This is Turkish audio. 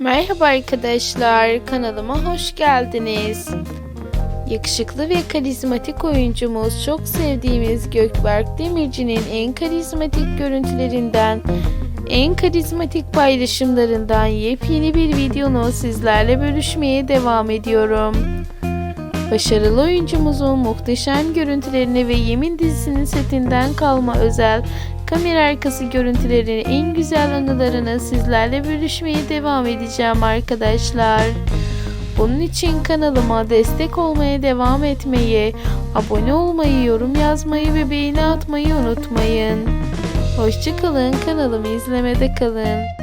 Merhaba arkadaşlar, kanalıma hoş geldiniz. Yakışıklı ve karizmatik oyuncumuz, çok sevdiğimiz Gökberk Demirci'nin en karizmatik görüntülerinden, en karizmatik paylaşımlarından yepyeni bir videonu sizlerle bölüşmeye devam ediyorum. Başarılı oyuncumuzun muhteşem görüntülerini ve Yemin dizisinin setinden kalma özel kamera arkası görüntülerini en güzel anılarını sizlerle bölüşmeye devam edeceğim arkadaşlar. Bunun için kanalıma destek olmaya devam etmeyi, abone olmayı, yorum yazmayı ve beğeni atmayı unutmayın. Hoşçakalın kanalımı izlemede kalın.